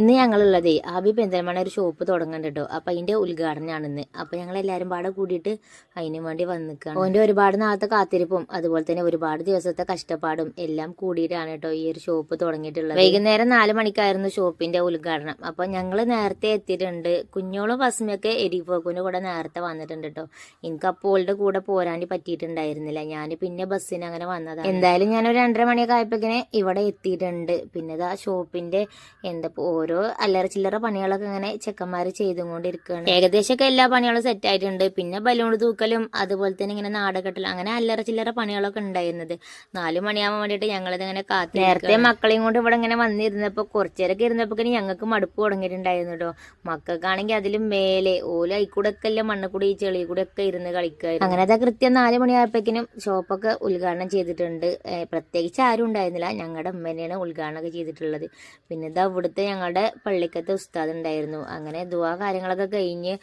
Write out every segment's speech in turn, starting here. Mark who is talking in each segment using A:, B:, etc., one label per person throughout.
A: ഇന്ന് ഞങ്ങളുള്ളതേ ആബി പെന്തൽമണ ഒരു ഷോപ്പ് തുടങ്ങണ്ടോ അപ്പൊ അതിന്റെ ഉദ്ഘാടനമാണ് ഇന്ന്. അപ്പൊ ഞങ്ങൾ എല്ലാരും പാടെ കൂടിയിട്ട് അതിന് വേണ്ടി വന്നിക്കാണ്. ഓന്റെ ഒരുപാട് നാളത്തെ കാത്തിരിപ്പും അതുപോലെ തന്നെ ഒരുപാട് ദിവസത്തെ കഷ്ടപ്പാടും എല്ലാം കൂടിയിട്ടാണ് കേട്ടോ ഈ ഒരു ഷോപ്പ് തുടങ്ങിയിട്ടുള്ളത്. വൈകുന്നേരം നാല് മണിക്കായിരുന്നു ഷോപ്പിന്റെ ഉദ്ഘാടനം. അപ്പൊ ഞങ്ങൾ നേരത്തെ എത്തിയിട്ടുണ്ട്. കുഞ്ഞോളും ഫസ്മയൊക്കെ എരിഫോക്കിന്റെ കൂടെ നേരത്തെ വന്നിട്ടുണ്ട് കേട്ടോ എനിക്ക് അപ്പോളുടെ കൂടെ പോരാണ്ടി പറ്റിയിട്ടുണ്ടായിരുന്നില്ല. ഞാൻ പിന്നെ ബസ്സിന് അങ്ങനെ വന്നതാണ്. എന്തായാലും ഞാൻ ഒരു രണ്ടര മണിയൊക്കെ ആയപ്പോഴേക്കിനെ ഇവിടെ എത്തിയിട്ടുണ്ട്. പിന്നെ ഷോപ്പിന്റെ എന്താ ഓരോ അല്ലറ ചില്ലറ പണികളൊക്കെ ഇങ്ങനെ ചെക്കന്മാര് ചെയ്തുകൊണ്ടിരിക്കുകയാണ് ഏകദേശമൊക്കെ എല്ലാ പണികളും സെറ്റ് ആയിട്ടുണ്ട്. പിന്നെ ബലൂൺ തൂക്കലും അതുപോലെ തന്നെ ഇങ്ങനെ നാടകെട്ടലും അങ്ങനെ അല്ലറ ചില്ലറ പണികളൊക്കെ ഉണ്ടായിരുന്നത്. നാലു മണിയാവാൻ വേണ്ടിയിട്ട് ഞങ്ങളിത് ഇങ്ങനെ കാത്തി നേരത്തെ മക്കളെയും കൊണ്ട് ഇവിടെ ഇങ്ങനെ വന്നിരുന്നപ്പോ കുറച്ചേരൊക്കെ ഇരുന്നപ്പോ ഞങ്ങൾക്ക് മടുപ്പ് തുടങ്ങിയിട്ടുണ്ടായിരുന്നു കേട്ടോ മക്കൾക്കാണെങ്കിൽ അതിലും മേലെ ഓല അയിക്കൂടൊക്കെ ഒക്കെ അല്ലേ മണ്ണ് കൂടി ഈ ചെളി കൂടെ ഒക്കെ ഇരുന്ന് കളിക്കുമായിരുന്നു അങ്ങനെ അതാ കൃത്യം നാല് മണിയായപ്പോഴേക്കിനും ഷോപ്പൊക്കെ ഉദ്ഘാടനം ചെയ്തിട്ടുണ്ട്. പ്രത്യേകിച്ച് ആരും ഉണ്ടായിരുന്നില്ല. ഞങ്ങളുടെ അമ്മേനെയാണ് ഉദ്ഘാടനമൊക്കെ ചെയ്തിട്ടുള്ളത്. പിന്നെ ഇതാ ഇവിടുത്തെ ഞങ്ങളുടെ പള്ളിക്കത്തെ ഉസ്താദ് ഉണ്ടായിരുന്നു അങ്ങനെ ദുവാ കാര്യങ്ങളൊക്കെ കഴിഞ്ഞ്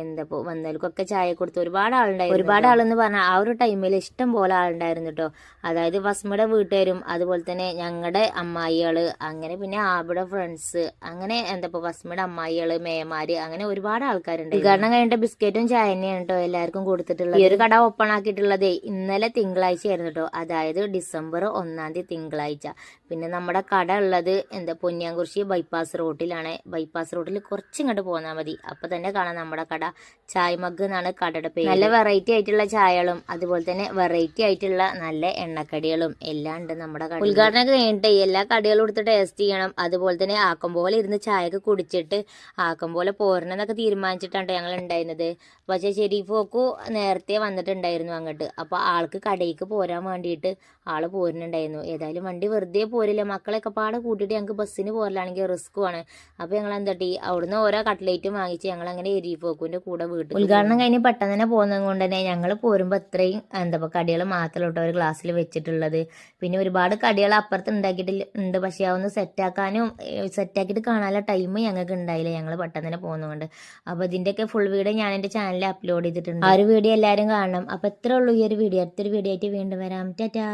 A: എന്താ വന്നവർക്കൊക്കെ ചായ കൊടുത്ത് ഒരുപാട് ആളുണ്ടായിരുന്നു ഒരുപാട് ആളെന്ന് പറഞ്ഞാൽ ആ ഒരു ടൈമിൽ ഇഷ്ടം പോലെ ആളുണ്ടായിരുന്നു കേട്ടോ. അതായത് വസ്മയുടെ വീട്ടുകാരും അതുപോലെ തന്നെ ഞങ്ങളുടെ അമ്മായികൾ അങ്ങനെ പിന്നെ ആബിടെ ഫ്രണ്ട്സ് അങ്ങനെ എന്താ വസ്മയുടെ അമ്മായികൾ മേമാര് അങ്ങനെ ഒരുപാട് ആൾക്കാരുണ്ട് ഉദ്ഘാടനം കഴിഞ്ഞിട്ട് ബിസ്ക്കറ്റും ചായ തന്നെയാണ് കേട്ടോ എല്ലാവർക്കും കൊടുത്തിട്ടുള്ളത്. ഈ ഒരു കട ഓപ്പൺ ആക്കിയിട്ടുള്ളത് ഇന്നലെ തിങ്കളാഴ്ച ആയിരുന്നു കേട്ടോ. അതായത് ഡിസംബർ ഒന്നാം തീയതി തിങ്കളാഴ്ച. പിന്നെ നമ്മുടെ കട ഉള്ളത് എന്താ പൊന്നിയാങ്കുറിശി ബൈപ്പാസ് റോഡിലാണ് ബൈപ്പാസ് റോഡിൽ കുറച്ചിങ്ങോട്ട് പോന്നാൽ മതി. അപ്പൊ തന്നെ കാണാം നമ്മുടെ കട. ചായ മഗ് എന്നാണ് കടയുടെ പേര്. നല്ല വെറൈറ്റി ആയിട്ടുള്ള ചായകളും അതുപോലെ തന്നെ വെറൈറ്റി ആയിട്ടുള്ള നല്ല എണ്ണക്കടികളും എല്ലാം ഉണ്ട് നമ്മുടെ കട ഉദ്ഘാടനം കഴിഞ്ഞിട്ട് എല്ലാ കടികളും എടുത്ത് ടേസ്റ്റ് ചെയ്യണം. അതുപോലെ തന്നെ ആക്കം പോലെ ഇരുന്ന് ചായയൊക്കെ കുടിച്ചിട്ട് ആക്കം പോലെ പോരണമെന്നൊക്കെ തീരുമാനിച്ചിട്ടാണ് ഞങ്ങൾ ഉണ്ടായിരുന്നത്. പക്ഷേ ഷെരീഫോക്കു നേരത്തെ വന്നിട്ടുണ്ടായിരുന്നു അങ്ങോട്ട്. അപ്പൊ ആൾക്ക് കടയിലേക്ക് പോരാൻ വേണ്ടിയിട്ട് ആൾ പോരുന്നുണ്ടായിരുന്നു. ഏതായാലും വണ്ടി വെറുതെ പോരില്ല? മക്കളെയൊക്കെ പാടെ കൂട്ടിയിട്ട് ഞങ്ങൾക്ക് ബസ്സിന് പോരലാണെങ്കിൽ റിസ്ക്കുമാണ് അപ്പൊ ഞങ്ങൾ എന്താ ടീ അവിടുന്ന് ഓരോ കട്ട്ലേറ്റും വാങ്ങിച്ച് ഞങ്ങൾ അങ്ങനെ എരിപ്പോക്കുവിന്റെ കൂടെ വീട്ടിൽ ഉദ്ഘാടനം കഴിഞ്ഞ് പെട്ടെന്ന് തന്നെ പോകുന്നത് കൊണ്ട് തന്നെ ഞങ്ങൾ പോരുമ്പോൾ അത്രയും എന്താ പറയുക കടികൾ മാത്രമേ കേട്ടോ ഒരു ഗ്ലാസ്സിൽ വെച്ചിട്ടുള്ളത്. പിന്നെ ഒരുപാട് കടികൾ അപ്പുറത്ത് ഉണ്ടാക്കിയിട്ട് ഉണ്ട്. പക്ഷെ അതൊന്ന് സെറ്റാക്കാനും സെറ്റാക്കിയിട്ട് കാണാനുള്ള ടൈം ഞങ്ങൾക്ക് ഉണ്ടായില്ല. ഞങ്ങൾ പെട്ടെന്ന് തന്നെ പോകുന്നതുകൊണ്ട് അപ്പോൾ ഇതിന്റെയൊക്കെ ഫുൾ വീഡിയോ ഞാൻ എന്റെ ചാനലിൽ അപ്ലോഡ് ചെയ്തിട്ടുണ്ട്. ആ ഒരു വീഡിയോ എല്ലാവരും കാണണം. അപ്പോൾ എത്ര ഉള്ളൂ ഈ ഒരു വീഡിയോ അടുത്തൊരു വീഡിയോ ആയിട്ട് വീണ്ടും വരാം. ടാറ്റാ.